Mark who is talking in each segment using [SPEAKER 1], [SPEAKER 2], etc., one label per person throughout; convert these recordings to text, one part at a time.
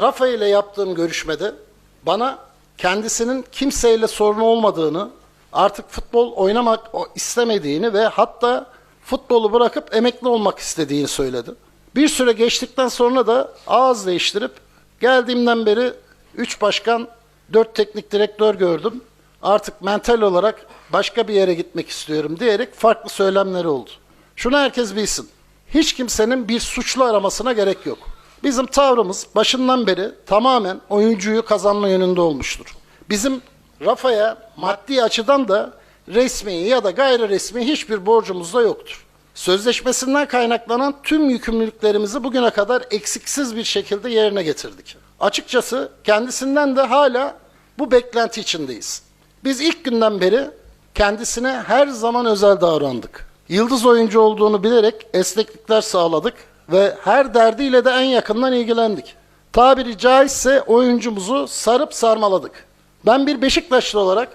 [SPEAKER 1] Rafa ile yaptığım görüşmede bana kendisinin kimseyle sorunu olmadığını, artık futbol oynamak istemediğini ve hatta futbolu bırakıp emekli olmak istediğini söyledi. Bir süre geçtikten sonra da ağız değiştirip geldiğimden beri 3 başkan, 4 teknik direktör gördüm. Artık mental olarak başka bir yere gitmek istiyorum diyerek farklı söylemleri oldu. Şunu herkes bilsin. Hiç kimsenin bir suçlu aramasına gerek yok. Bizim tavrımız başından beri tamamen oyuncuyu kazanma yönünde olmuştur. Bizim Rafa'ya maddi açıdan da resmi ya da gayri resmi hiçbir borcumuz da yoktur. Sözleşmesinden kaynaklanan tüm yükümlülüklerimizi bugüne kadar eksiksiz bir şekilde yerine getirdik. Açıkçası kendisinden de hala bu beklenti içindeyiz. Biz ilk günden beri kendisine her zaman özel davrandık. Yıldız oyuncu olduğunu bilerek esneklikler sağladık ve her derdiyle de en yakından ilgilendik. Tabiri caizse oyuncumuzu sarıp sarmaladık. Ben bir Beşiktaşlı olarak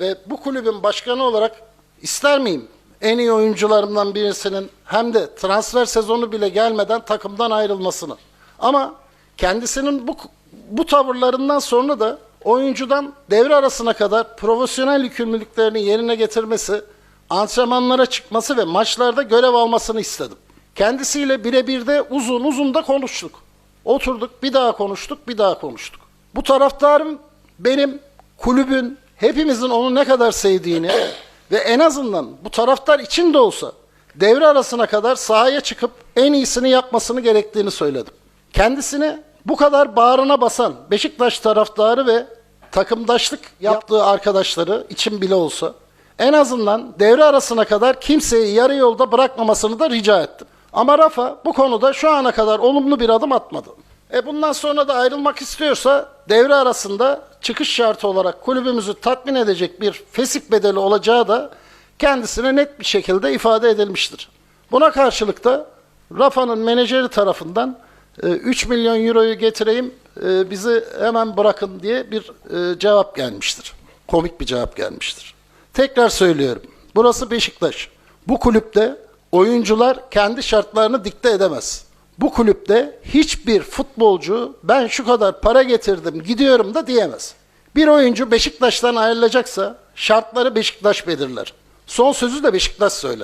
[SPEAKER 1] ve bu kulübün başkanı olarak ister miyim en iyi oyuncularımdan birisinin hem de transfer sezonu bile gelmeden takımdan ayrılmasını? Ama kendisinin bu bu tavırlarından sonra da oyuncudan devre arasına kadar profesyonel yükümlülüklerini yerine getirmesi, antrenmanlara çıkması ve maçlarda görev almasını istedim. Kendisiyle birebir de uzun uzun da konuştuk. Oturduk, bir daha konuştuk, bir daha konuştuk. Bu taraftarım benim, kulübün, hepimizin onu ne kadar sevdiğini ve en azından bu taraftar için de olsa devre arasına kadar sahaya çıkıp en iyisini yapmasını gerektiğini söyledim. Kendisini bu kadar bağrına basan Beşiktaş taraftarı ve takımdaşlık yaptığı arkadaşları için bile olsa en azından devre arasına kadar kimseyi yarı yolda bırakmamasını da rica ettim. Ama Rafa bu konuda şu ana kadar olumlu bir adım atmadı. E bundan sonra da ayrılmak istiyorsa devre arasında çıkış şartı olarak kulübümüzü tatmin edecek bir fesih bedeli olacağı da kendisine net bir şekilde ifade edilmiştir. Buna karşılık da Rafa'nın menajeri tarafından e, 3 milyon euroyu getireyim e, bizi hemen bırakın diye bir e, cevap gelmiştir. Komik bir cevap gelmiştir. Tekrar söylüyorum. Burası Beşiktaş. Bu kulüpte oyuncular kendi şartlarını dikte edemez. Bu kulüpte hiçbir futbolcu ben şu kadar para getirdim gidiyorum da diyemez. Bir oyuncu Beşiktaş'tan ayrılacaksa şartları Beşiktaş belirler. Son sözü de Beşiktaş söyler.